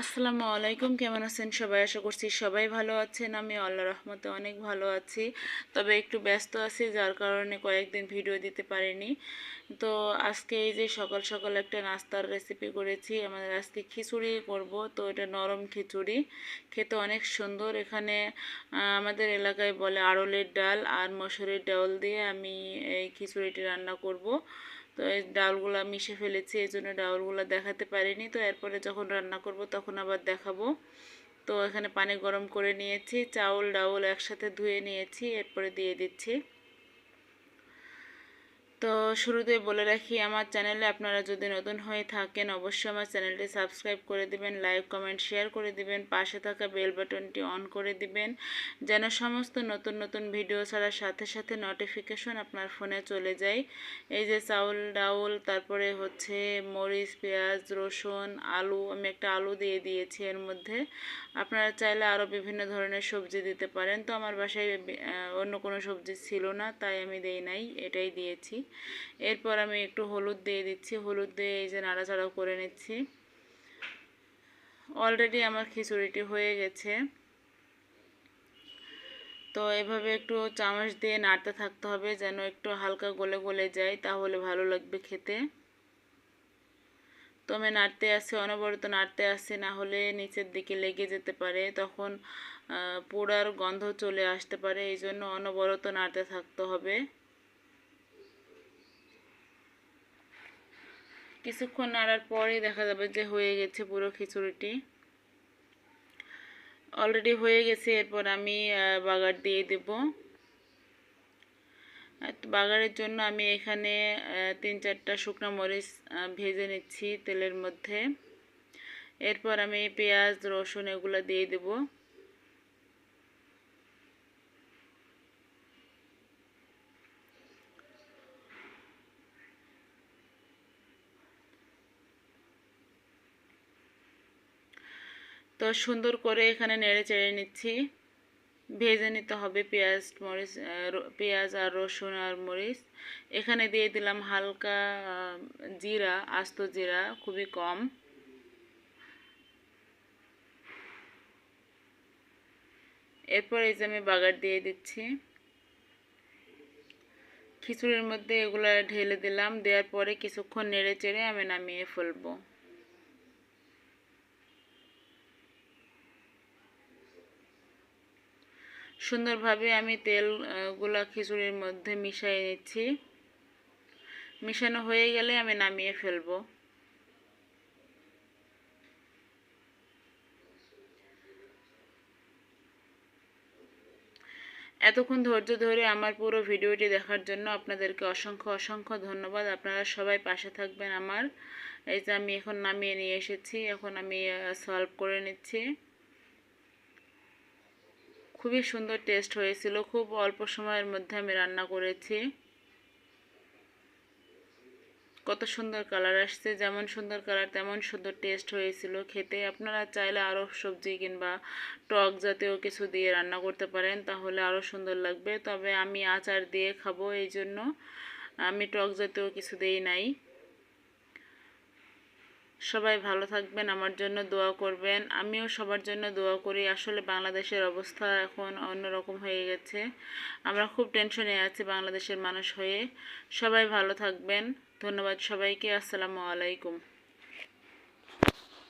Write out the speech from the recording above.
আসসালামু আলাইকুম, কেমন আছেন সবাই? আশা করছি সবাই ভালো আছেন। আমি আল্লাহ রহমতে অনেক ভালো আছি। তবে একটু ব্যস্ত আছি, যার কারণে কয়েকদিন ভিডিও দিতে পারিনি। তো আজকে এই যে সকাল সকাল একটা নাস্তার রেসিপি করেছি। আমাদের আজকে খিচুড়ি করব। তো এটা নরম খিচুড়ি। খেতে অনেক সুন্দর। এখানে আমাদের এলাকায় বলে আড়লের ডাল আর মসুরের ডাল দিয়ে আমি এই খিচুড়িটি রান্না করব। তো এই ডাউলগুলো মিশে ফেলেছি এই জন্য ডাউলগুলো দেখাতে পারিনি। তো এরপরে যখন রান্না করব তখন আবার দেখাবো। তো এখানে পানি গরম করে নিয়েছি, চাউল, ডাউল একসাথে ধুয়ে নিয়েছি, এরপরে দিয়ে দিচ্ছি। তো শুরুতে বলে রাখি, আমার চ্যানেলে আপনারা যদি নতুন হয়ে থাকেন, অবশ্যই আমার চ্যানেলটি সাবস্ক্রাইব করে দিবেন, লাইক, কমেন্ট, শেয়ার করে দিবেন, পাশে থাকা বেল বাটনটি অন করে দিবেন, যেন সমস্ত নতুন নতুন ভিডিও ছাড়ার সাথে সাথে নোটিফিকেশন আপনার ফোনে চলে যায়। এই যে চাউল, ডাউল, তারপরে হচ্ছে মরিচ, পেঁয়াজ, রসুন, আলু, আমি একটা আলু দিয়ে দিয়েছি এর মধ্যে। আপনারা চাইলে আরও বিভিন্ন ধরনের সবজি দিতে পারেন। তো আমার বাসায় অন্য কোনো সবজি ছিল না, তাই আমি দেই নাই, এটাই দিয়েছি। এরপর আমি একটু হলুদ দিয়ে দিচ্ছি। হলুদ দিয়ে এই যে নাড়াচাড়া করে নিচ্ছি। অলরেডি আমার খিচুড়িটি হয়ে গেছে। তো এভাবে একটু চামচ দিয়ে নাড়তে থাকতে হবে যেন একটু হালকা গলে গলে যায়, তাহলে ভালো লাগবে খেতে। তো আমি নাড়তে আসছি, অনবরত নাড়তে আসছি, না হলে নিচের দিকে লেগে যেতে পারে। তখন পোড়ার গন্ধ চলে আসতে পারে, এই জন্য অনবরত নাড়তে থাকতে হবে। কিছুক্ষণ নাড়ার পরেই দেখা যাবে যে হয়ে গেছে পুরো খিচুড়িটি। অলরেডি হয়ে গেছে, এরপর আমি বাগার দিয়ে দেব। বাগারের জন্য আমি এখানে তিন চারটা শুকনো মরিচ ভেজে নিচ্ছি তেলের মধ্যে। এরপর আমি পেঁয়াজ, রসুন এগুলো দিয়ে দেবো। তো সুন্দর করে এখানে নেড়ে চেড়ে নিচ্ছি। ভেজে নিতে হবে পেঁয়াজ, মরিচ পেঁয়াজ আর রসুন আর মরিচ। এখানে দিয়ে দিলাম হালকা জিরা, আস্ত জিরা, খুবই কম। এরপর এই যে আমি বাগার দিয়ে দিচ্ছি। খিচুড়ির মধ্যে এগুলো ঢেলে দিলাম, দেওয়ার পরে কিছুক্ষণ নেড়ে চেড়ে আমি নামিয়ে ফেলব। সুন্দরভাবে আমি তেলগুলা খিচুড়ির মধ্যে মিশিয়ে নিচ্ছি। মিশানো হয়ে গেলে আমি নামিয়ে ফেলব। এতক্ষণ ধৈর্য ধরে আমার পুরো ভিডিওটি দেখার জন্য আপনাদেরকে অসংখ্য অসংখ্য ধন্যবাদ। আপনারা সবাই পাশে থাকবেন আমার। এই যে আমি এখন নামিয়ে নিয়ে এসেছি, এখন আমি সলভ করে নিচ্ছি। খুবই সুন্দর টেস্ট হয়েছিল। খুব অল্প সময়ের মধ্যে আমি রান্না করেছি। কত সুন্দর কালার আসছে, যেমন সুন্দর কালার তেমন সুন্দর টেস্ট হয়েছিল। খেতে আপনারা চাইলে আরও সবজি কিংবা টক জাতীয় কিছু দিয়ে রান্না করতে পারেন, তাহলে আরও সুন্দর লাগবে। তবে আমি আচার দিয়ে খাব এই জন্য আমি টক জাতীয় কিছু দিই নাই। সবাই ভালো থাকবেন, আমার জন্য দোয়া করবেন। আমিও সবার জন্য দোয়া করি। আসলে বাংলাদেশের অবস্থা এখন অন্যরকম হয়ে গেছে। আমরা খুব টেনশনে আছি বাংলাদেশের মানুষ হয়ে। সবাই ভালো থাকবেন। ধন্যবাদ সবাইকে। আসসালামু আলাইকুম।